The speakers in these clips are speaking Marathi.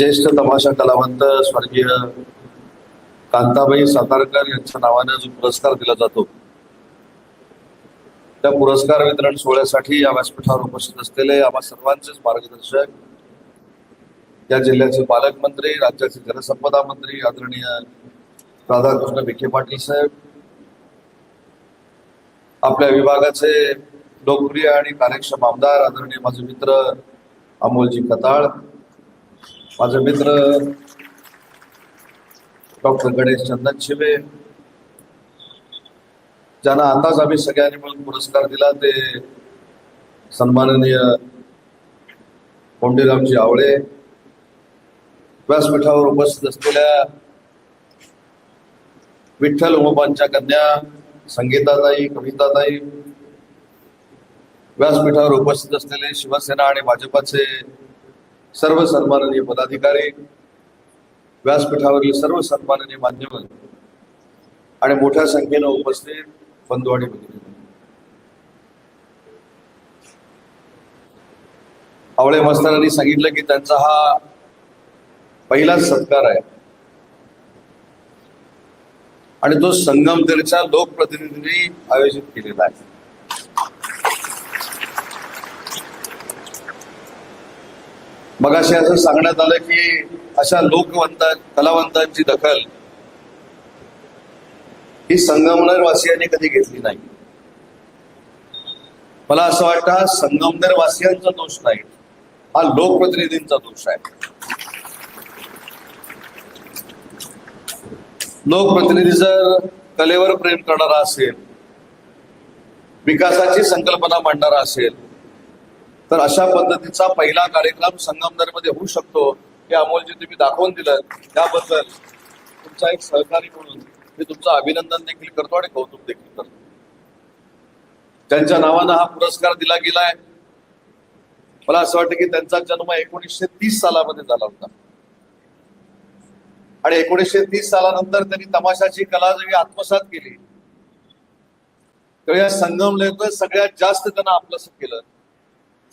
ज्येष्ठ तमाशा कलावंत स्वर्गीय कांताबाई सातारकर यांच्या नावाने जो पुरस्कार दिला जातो त्या पुरस्कार वितरण सोहळ्यासाठी या व्यासपीठावर उपस्थित असलेले आम्हा सर्वांचेच मार्गदर्शक या जिल्ह्याचे पालकमंत्री राज्याचे जलसंपदा मंत्री आदरणीय राधाकृष्ण विखे पाटील साहेब आपल्या विभागाचे लोकप्रिय आणि कार्यक्षम आमदार आदरणीय माझे मित्र अमोलजी कताळ माझे मित्र डॉक्टर गणेश चंदन शिवे ज्यांना आताच आम्ही सगळ्यांनी मिळून पुरस्कार दिला ते सन्माननीय कोंडीरामजी आवळे व्यासपीठावर उपस्थित असलेल्या विठ्ठल उमोबांच्या कन्या संगीताताई कविताताई व्यासपीठावर उपस्थित असलेले शिवसेना आणि भाजपाचे सर्व सन्माननीय पदाधिकारी व्यासपीठावरील सर्व सन्माननीय मान्यवर आणि मोठ्या संख्येनं उपस्थित बंधू आणि भगिनी आवळे मास्तरांनी सांगितलं की त्यांचा हा पहिलाच सत्कार आहे. आणि तो संगमनेरच्या लोकप्रतिनिधींनी आयोजित केलेला आहे. मग असे असं सांगण्यात आलं की अशा लोकवंत कलावंतांची दखल ही संगमनेर वासियांनी कधी घेतली नाही. मला असं वाटतं हा संगमनेर वासियांचा दोष नाही. हा लोकप्रतिनिधींचा दोष आहे. लोकप्रतिनिधी जर कलेवर प्रेम करणारा असेल विकासाची संकल्पना मांडणारा असेल तर अशा पद्धतीचा पहिला कार्यक्रम संगमनेरमध्ये होऊ शकतो हे अमोलजी तुम्ही दाखवून दिलं. त्याबद्दल तुमचा एक सहकारी म्हणून मी तुमचं अभिनंदन देखील करतो आणि कौतुक देखील करतो. ज्यांच्या नावानं हा पुरस्कार दिला गेलाय मला असं वाटतं की त्यांचा जन्म एकोणीसशे तीस सालामध्ये झाला होता. आणि एकोणीसशे तीस सालानंतर त्यांनी तमाशाची कला जरी आत्मसात केली तर या संगमनेरनं सगळ्यात जास्त त्यांना आपलंस केलं.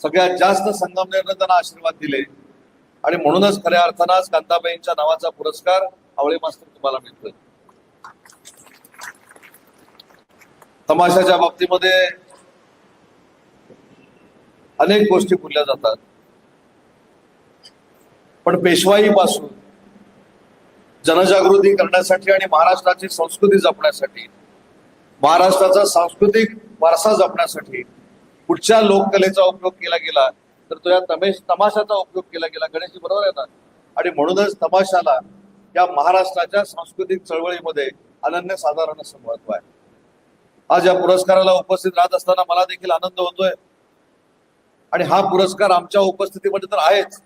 सगळ्यात जास्त संगमनेरनं त्यांना आशीर्वाद दिले. आणि म्हणूनच खऱ्या अर्थानं आज कांताबाईंच्या नावाचा पुरस्कार आवळे मास्तर तुम्हाला मिळतोय. तमाशाच्या बाबतीमध्ये अनेक गोष्टी बोलल्या जातात. पण पेशवाईपासून जनजागृती करण्यासाठी आणि महाराष्ट्राची संस्कृती जपण्यासाठी महाराष्ट्राचा सांस्कृतिक वारसा जपण्यासाठी कुठच्या लोककलेचा उपयोग केला गेला तर तो या तमेश तमाशाचा उपयोग केला गेला. गणेशजी बरोबर आहे ना आणि म्हणूनच तमाशाला या महाराष्ट्राच्या सांस्कृतिक चळवळीमध्ये अनन्यसाधारण असं महत्त्व आहे. आज या पुरस्काराला उपस्थित राहत असताना मला देखील आनंद होतोय. आणि हा पुरस्कार आमच्या उपस्थितीमध्ये तर आहेच.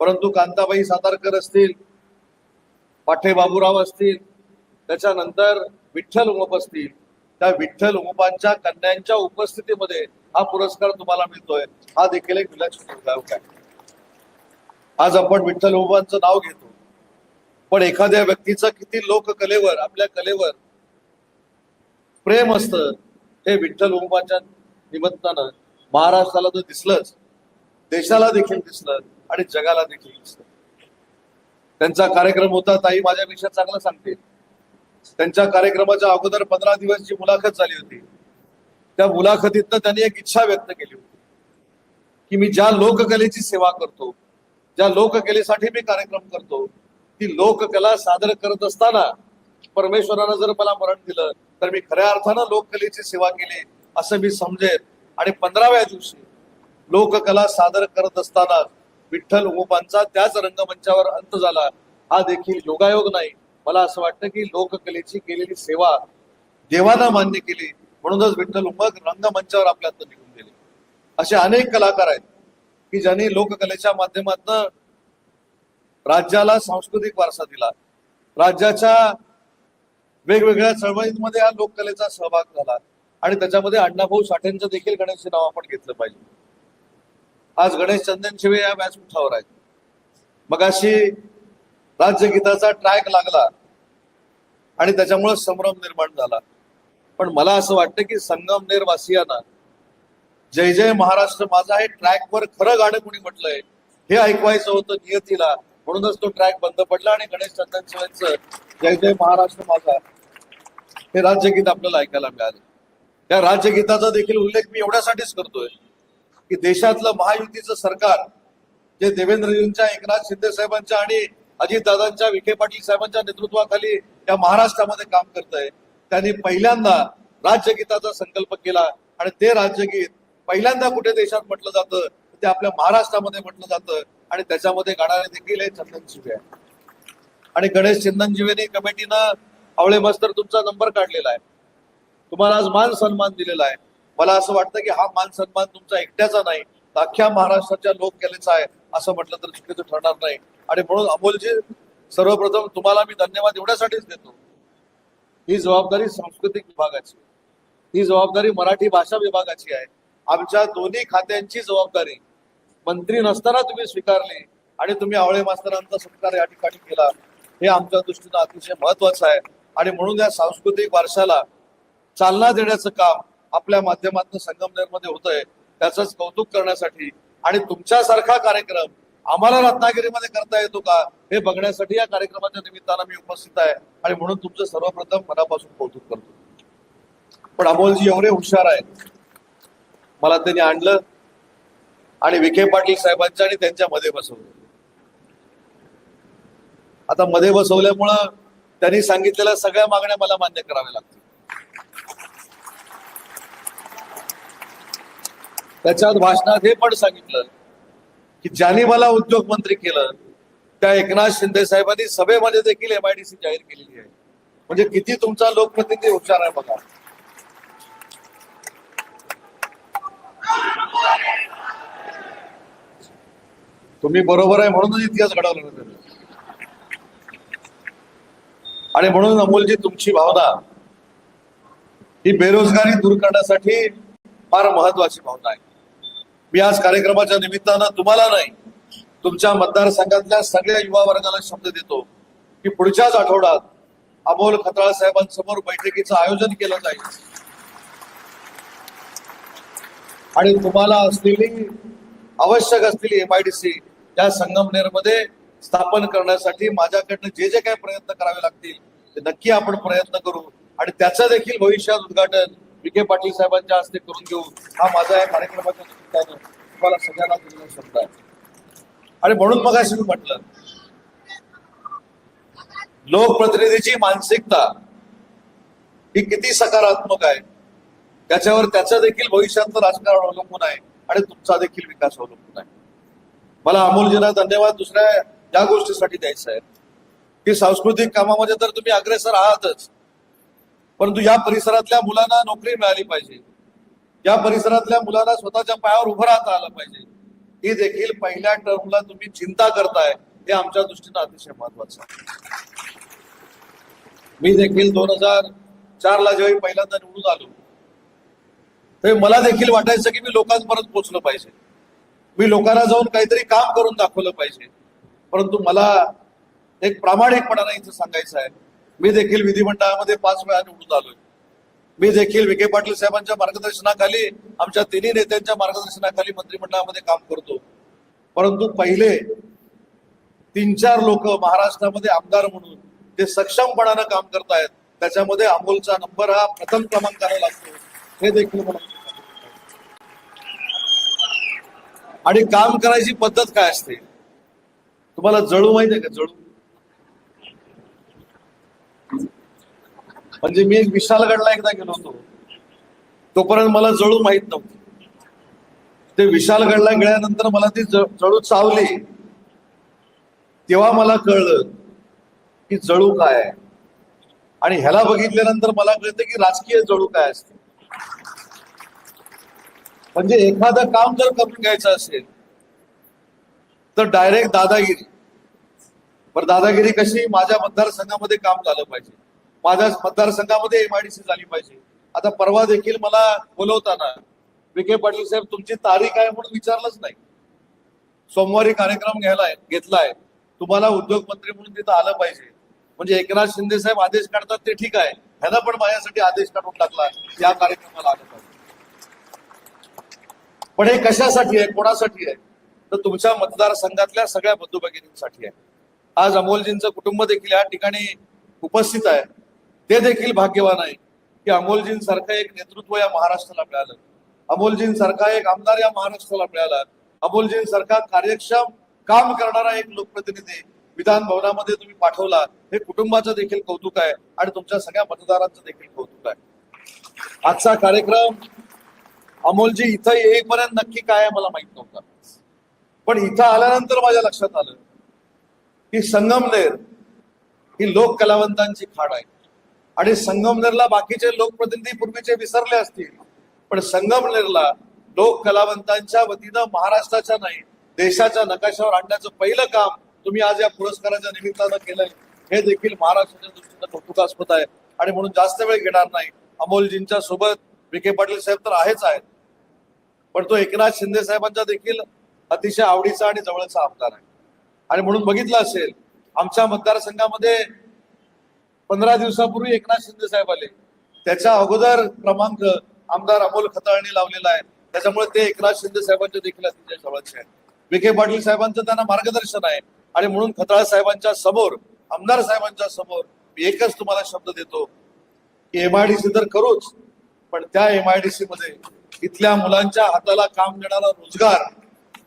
परंतु कांताबाई सातारकर असतील पाठे बाबूराव असतील त्याच्यानंतर विठ्ठल उमप असतील त्या विठ्ठल उमपांच्या कन्यांच्या उपस्थितीमध्ये हा पुरस्कार तुम्हाला मिळतोय. हा देखील एक विलक्षण योगायोग आहे. आज आपण विठ्ठल उमपांचं नाव घेतो. पण एखाद्या व्यक्तीचं किती लोककलेवर आपल्या कलेवर प्रेम असत हे विठ्ठल उमपाच्या निमित्तानं महाराष्ट्राला तर दिसलंच. देशाला देखील दिसलं आणि जगाला देखील दिसलं. त्यांचा कार्यक्रम होता ताई माझ्यापेक्षा चांगला सांगते. त्यांच्या कार्यक्रमाच्या अगोदर पंधरा दिवस जी मुलाखत झाली होती. त्या मुलाखतीतनं त्यांनी एक इच्छा व्यक्त केली होती. की मी ज्या लोककलेची सेवा करतो ज्या लोककलेसाठी मी कार्यक्रम करतो ती लोककला सादर करत असताना परमेश्वरानं जर मला मरण दिलं तर मी खऱ्या अर्थानं लोककलेची सेवा केली असं मी समजेल आणि पंधराव्या दिवशी लोककला सादर करत असताना विठ्ठल उपांचा त्याच रंगमंचावर अंत झाला. हा देखील योगायोग नाही. मला असं वाटतं की लोककलेची केलेली सेवा देवानं मान्य केली म्हणूनच विठ्ठल उमप रंगमंचावर आपल्यात निघून गेले. असे अनेक कलाकार आहेत की ज्यांनी लोककलेच्या माध्यमातून राज्याला सांस्कृतिक वारसा दिला. राज्याच्या वेगवेगळ्या चळवळींमध्ये हा लोककलेचा सहभाग झाला आणि त्याच्यामध्ये अण्णाभाऊ साठेंचं देखील गणेशचे नाव आपण घेतलं पाहिजे. आज गणेश चंदन शिवे या व्यासपीठावर आहेत. मगाशी राज्यगीताचा ट्रॅक लागला. आणि त्याच्यामुळे संभ्रम निर्माण झाला. पण मला असं वाटतं की संगमनेर वासियांना जय जय महाराष्ट्र माझा हे ट्रॅकवर खरं गाणं कुणी म्हटलंय हे ऐकवायचं होतं नियतीला. म्हणूनच तो ट्रॅक बंद पडला आणि गणेश चंदनशिवायचं जय जय महाराष्ट्र माझा हे राज्यगीत आपल्याला ऐकायला मिळालं. त्या राज्यगीताचा देखील उल्लेख मी एवढ्यासाठीच करतोय की देशातलं महायुतीचं सरकार जे देवेंद्रजींच्या एकनाथ शिंदे साहेबांच्या आणि अजितदादांच्या विखे पाटील साहेबांच्या नेतृत्वाखाली या महाराष्ट्रामध्ये काम करत आहे त्यांनी पहिल्यांदा राज्यगीताचा संकल्प केला आणि ते राज्यगीत पहिल्यांदा कुठे देशात म्हटलं जातं ते आपल्या महाराष्ट्रामध्ये म्हटलं जातं आणि त्याच्यामध्ये गाणारे देखील हे चंदनजीवे आहे आणि गणेश चंदनजीवेनी कमिटीनं आवळे मास्तर तुमचा नंबर काढलेला आहे. तुम्हाला आज मान सन्मान दिलेला आहे. मला असं वाटतं की हा मान सन्मान तुमचा एकट्याचा नाही अख्ख्या महाराष्ट्राच्या लोक केलेचा आहे असं म्हटलं तर चुकीचं ठरणार नाही. आणि म्हणून अमोलजी सर्वप्रथम तुम्हाला मी धन्यवाद एवढ्यासाठीच देतो. ही जबाबदारी सांस्कृतिक विभागाची ही जबाबदारी मराठी भाषा विभागाची आहे. आमच्या दोन्ही खात्यांची जबाबदारी मंत्री नसताना तुम्ही स्वीकारली आणि तुम्ही आवळे मास्तरांचा सत्कार या ठिकाणी केला हे आमच्या दृष्टीनं अतिशय महत्वाचं आहे. आणि म्हणून या सांस्कृतिक वारशाला चालना देण्याचं काम आपल्या माध्यमातून संगमनेरमध्ये होतंय. त्याचंच कौतुक करण्यासाठी आणि तुमच्यासारखा कार्यक्रम आम्हाला रत्नागिरीमध्ये करता येतो का? हे बघण्यासाठी या कार्यक्रमाच्या निमित्तानं मी उपस्थित आहे. आणि म्हणून तुमचं सर्वप्रथम मनापासून कौतुक करतो. पण अमोलजी एवढे हुशार आहेत. मला त्यांनी आणलं आणि विखे पाटील साहेबांच्या आणि त्यांच्या मध्ये बसवलं. आता मध्ये बसवल्यामुळं त्यांनी सांगितलेल्या सगळ्या मागण्या मला मान्य कराव्या लागतील. त्याच्यात भाषणात हे पण सांगितलं की ज्यांनी मला उद्योग मंत्री केलं त्या एकनाथ शिंदे साहेबांनी सभेमध्ये देखील एमआयडीसी जाहीर केलेली आहे. म्हणजे किती तुमचा लोकप्रतिनिधी हुशार आहे बघा. तुम्ही बरोबर आहे म्हणूनच इतिहास घडवला त्यांनी. आणि म्हणून अमोलजी तुमची भावना ही बेरोजगारी दूर करण्यासाठी फार महत्वाची भावना आहे. मी आज कार्यक्रमाच्या निमित्तानं तुम्हाला नाही तुमच्या मतदारसंघातल्या सगळ्या युवा वर्गाला शब्द देतो की पुढच्याच आठवड्यात अमोल खताळ साहेबांसमोर बैठकीचं आयोजन केलं जाईल. आणि तुम्हाला असलेली आवश्यक असलेली एमआयडीसी या संगमनेरमध्ये स्थापन करण्यासाठी माझ्याकडनं जे जे काही प्रयत्न करावे लागतील ते नक्की आपण प्रयत्न करू. आणि त्याचं देखील भविष्यात उद्घाटन विखे पाटील साहेबांच्या हस्ते करून घेऊ. हा माझा या कार्यक्रमाचा निमित्तानं तुम्हाला सगळ्यांना दिलेला शब्द आहे आणि म्हणून मग अशी मी म्हटलं लोकप्रतिनिधीची मानसिकता ही किती सकारात्मक आहे. त्याच्यावर त्याचं देखील भविष्यातलं राजकारण अवलंबून आहे आणि तुमचा देखील विकास अवलंबून आहे. मला अमोलजीना धन्यवाद दुसऱ्या या गोष्टीसाठी द्यायचं आहे. की सांस्कृतिक कामामध्ये तर तुम्ही अग्रेसर आहातच परंतु या परिसरातल्या मुलांना नोकरी मिळाली पाहिजे. या परिसरातल्या मुलांना स्वतःच्या पायावर उभं राहता आलं पाहिजे. ही देखील पहिल्या टर्मला तुम्ही चिंता करताय हे आमच्या दृष्टीनं अतिशय महत्वाचं आहे. मी देखील दोन हजार चार ला जेव्हा पहिल्यांदा निवडून आलो ते मला देखील वाटायचं की मी लोकांपर्यंत पोचलं पाहिजे. मी लोकांना जाऊन काहीतरी काम करून दाखवलं पाहिजे. परंतु मला एक प्रामाणिकपणाने इथं सांगायचं आहे मी देखील विधिमंडळामध्ये पाच वेळा निवडून आलोय. मी देखील विखे पाटील साहेबांच्या मार्गदर्शनाखाली आमच्या तिन्ही नेत्यांच्या मार्गदर्शनाखाली मंत्रिमंडळामध्ये काम करतो. परंतु पहिले तीन चार लोक महाराष्ट्रामध्ये आमदार म्हणून ते सक्षमपणानं काम करतायत त्याच्यामध्ये अमोलचा नंबर हा प्रथम क्रमांकाला लागतो. हे देखील आणि काम करायची पद्धत काय असते? तुम्हाला जळू माहिती आहे का? जळू. म्हणजे मी विशालगडला एकदा गेलो होतो. तोपर्यंत मला जळू माहीत नव्हती. ते विशालगडला गेल्यानंतर मला ती जळू चावली. तेव्हा मला कळलं की जळू काय आहे. आणि ह्याला बघितल्यानंतर मला कळतं की राजकीय जळू काय असते. म्हणजे एखादं काम जर करून घ्यायचं असेल तर डायरेक्ट दादागिरी. पण दादागिरी कशी? माझ्या मतदारसंघामध्ये काम झालं पाहिजे. माझ्या मतदारसंघामध्ये एमआयडीसी झाली पाहिजे. आता परवा देखील मला बोलवताना विखे पाटील साहेब तुमची तारीख आहे म्हणून विचारलंच नाही. सोमवारी कार्यक्रम घ्यायला घेतलाय. तुम्हाला उद्योग मंत्री म्हणून तिथं आलं पाहिजे. म्हणजे एकनाथ शिंदे साहेब आदेश काढतात ते ठीक आहे. ह्याला पण माझ्यासाठी आदेश काढून टाकला. या कार्यक्रमाला आलं पाहिजे. पण हे कशासाठी आहे? कोणासाठी आहे? तर तुमच्या मतदारसंघातल्या सगळ्या बंधू भगिनींसाठी आहे. आज अमोलजींचं कुटुंब देखील या ठिकाणी उपस्थित आहे. ते देखील भाग्यवान आहे की अमोलजींसारखं एक नेतृत्व या महाराष्ट्राला मिळालं. अमोलजींसारखा एक आमदार या महाराष्ट्राला मिळाला. अमोलजींसारखा कार्यक्षम काम करणारा एक लोकप्रतिनिधी विधान भवनामध्ये तुम्ही पाठवला हे कुटुंबाचं देखील कौतुक आहे आणि तुमच्या सगळ्या मतदारांचं देखील कौतुक आहे. आजचा कार्यक्रम अमोलजी इथं येईपर्यंत नक्की काय आहे मला माहीत नव्हतं. पण इथं आल्यानंतर माझ्या लक्षात आलं की संगमनेर ही लोक कलावंतांची खाड आहे. आणि संगमनेरला बाकीचे लोकप्रतिनिधी पूर्वीचे विसरले असतील. पण संगमनेरला लोक कलावंतांच्या वतीनं महाराष्ट्राच्या नाही देशाच्या नकाशावर आणण्याचं पहिलं काम तुम्ही आज या पुरस्काराच्या निमित्तानं केलंय. हे देखील महाराष्ट्राच्या दृष्टीनं कौतुकास्पद आहे. आणि म्हणून जास्त वेळ घेणार नाही. अमोलजींच्या सोबत विखे पाटील साहेब तर आहेच आहेत. पण तो एकनाथ शिंदे साहेबांचा देखील अतिशय आवडीचा आणि जवळचा आमदार आहे. आणि म्हणून बघितलं असेल आमच्या मतदारसंघामध्ये पंधरा दिवसापूर्वी एकनाथ शिंदे साहेब आले. त्याच्या अगोदर क्रमांक आमदार अमोल खताळणी लावलेला आहे. त्याच्यामुळे ते एकनाथ शिंदे साहेबांचे देखील अतिशय जवळचे आहेत. विखे पाटील साहेबांचं त्यांना मार्गदर्शन आहे. आणि म्हणून खताळ साहेबांच्या समोर आमदार साहेबांच्या समोर मी एकच तुम्हाला शब्द देतो. की एमआयडीसी तर करूच पण त्या एमआयडीसी मध्ये इथल्या मुलांच्या हाताला काम देणारा रोजगार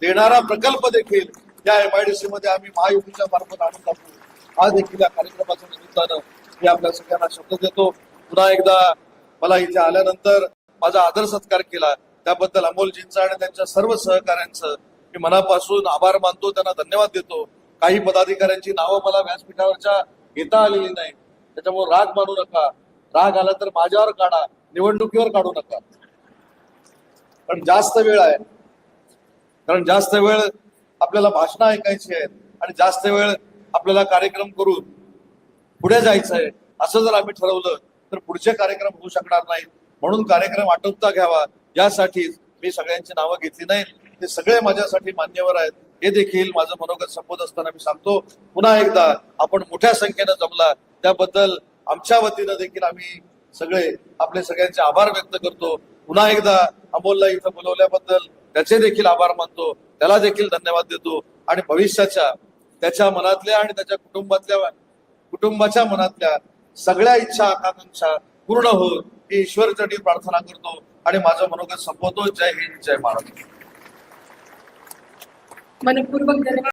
देणारा प्रकल्प देखील त्या एमआयडीसी मध्ये आम्ही महायुतीच्या मार्फत आणून टाकू हा देखील या कार्यक्रमाच्या निमित्तानं मी आपल्या सगळ्यांना शब्द देतो. पुन्हा एकदा मला इथे आल्यानंतर माझा आदर सत्कार केला. त्याबद्दल अमोलजींचा आणि त्यांच्या सर्व सहकाऱ्यांचं मी मनापासून आभार मानतो. त्यांना धन्यवाद देतो. काही पदाधिकाऱ्यांची नावं मला व्यासपीठावरच्या घेता आलेली नाही. त्याच्यामुळे राग मानू नका. राग आला तर माझ्यावर काढा. निवडणुकीवर काढू नका. पण जास्त वेळ आहे. कारण जास्त वेळ आपल्याला भाषणं ऐकायची आहेत. आणि जास्त वेळ आपल्याला कार्यक्रम करून पुढे जायचं आहे असं जर आम्ही ठरवलं तर पुढचे कार्यक्रम होऊ शकणार नाहीत. म्हणून कार्यक्रम आटोपता घ्यावा. यासाठीच मी सगळ्यांची नावं घेतली नाही ते सगळे माझ्यासाठी मान्यवर आहेत. हे देखील माझं मनोगत संपत असताना मी सांगतो. पुन्हा एकदा आपण मोठ्या संख्येनं जमला. त्याबद्दल आमच्या वतीनं देखील आम्ही सगळे आपले सगळ्यांचे आभार व्यक्त करतो. पुन्हा एकदा अमोलला इथं बोलवल्याबद्दल त्याचे देखील आभार मानतो. त्याला देखील धन्यवाद देतो. आणि भविष्याच्या त्याच्या मनातल्या आणि त्याच्या कुटुंबातल्या कुटुंबाच्या मनातल्या सगळ्या इच्छा आकांक्षा पूर्ण हो ही ईश्वर प्रार्थना करतो आणि माझं मनोगत संपवतो. जय हिंद जय महाराष्ट्र. मनपूर्वक धन्यवाद.